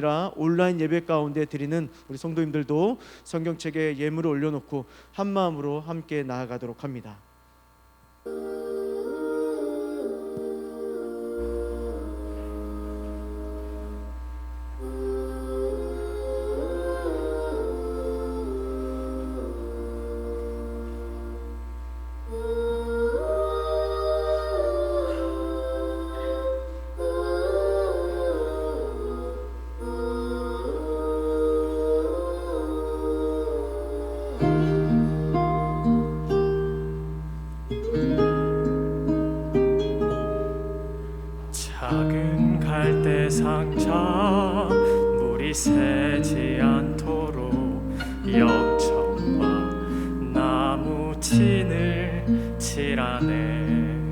아니라 온라인 예배 가운데 드리는 우리 성도님들도 성경책에 예물을 올려놓고 한 마음으로 함께 나아가도록 합니다. 새지 않도록 역청과 나무 진을 칠하네.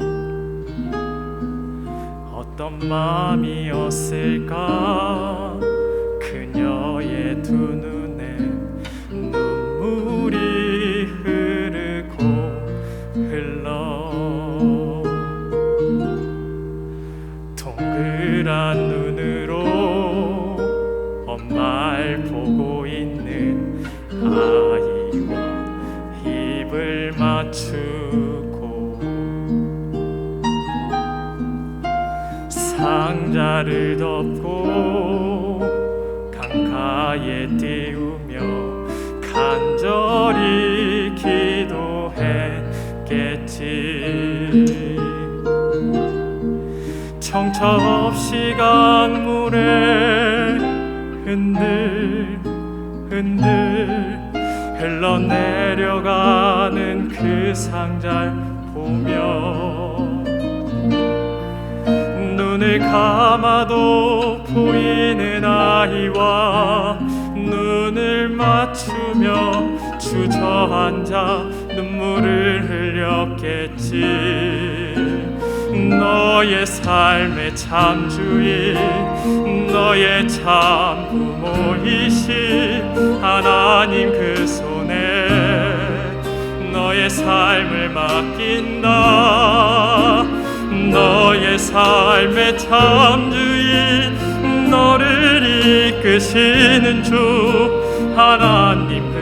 어떤 마음이었을까? 그녀의 두 눈에 눈물이 흐르고 흘러. 동그란 입을 맞추고 상자를 덮고 강가에 띄우며 간절히 기도했겠지. 청차 없이 강물에 흔들 흔들 흘러내려가는 그 상자를 보며 눈을 감아도 보이는 아이와 눈을 맞추며 주저앉아 눈물을 흘렸겠지 너의 삶의 참 주인 너의 참 부모이신 하나님 그 손에 너의 삶을 맡긴다. 너의 삶의 참 주인 너를 이끄시는 주 하나님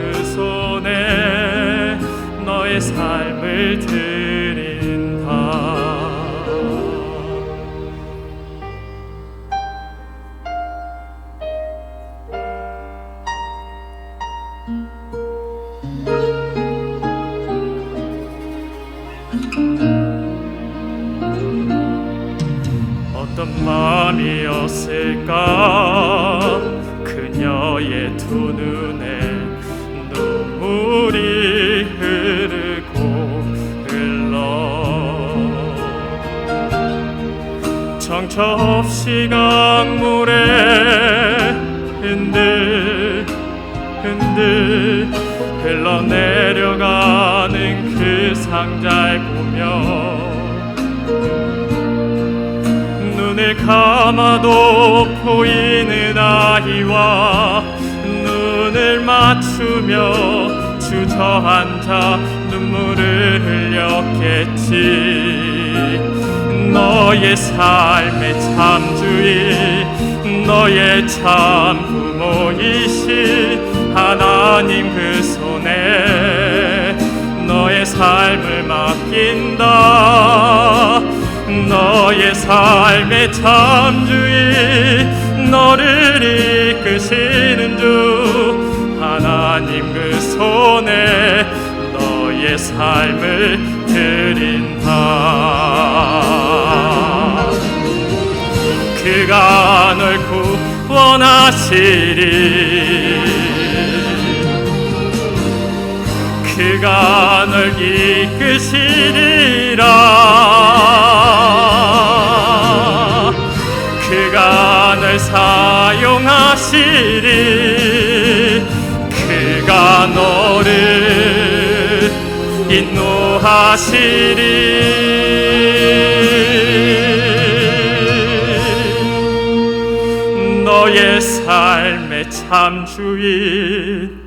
어떤 마음이었을까? 그녀의 두 눈에 눈물이 흐르고 흘러. 정처 없이 강물에 흔들 흔들 흘러 내려가는 그 상자를 보며 눈을 감아도 보이는 아이와 눈을 맞추며 주저앉아 눈물을 흘렸겠지. 너의 삶의 참 주인 너의 참 부모이신 하나님 그 손에 너의 삶을 맡긴다. 너의 삶의 참 주인 너를 이끄시는 주 하나님 그 손에 너의 삶을 드린다. 그가 널 구원하시리 널 이끄시리라. 널 사용하시리. 그가 너를 인도하시리. 너의 삶의 참 주인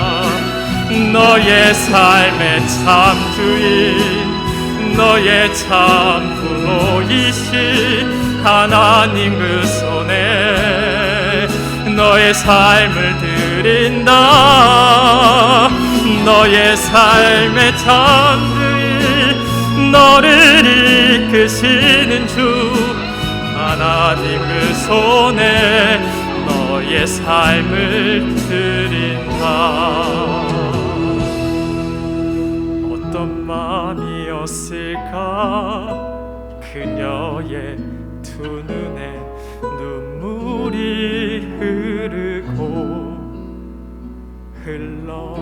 너의 삶의 참 주인 너의 참 부모이신 하나님 그 손에 너의 삶을 드린다. 너의 삶의 참 주인 너를 이끄시는 주 하나님 그 손에 너의 삶을 드린다 마음이었을까? 그녀의 두 눈에 눈물이 흐르고 흘러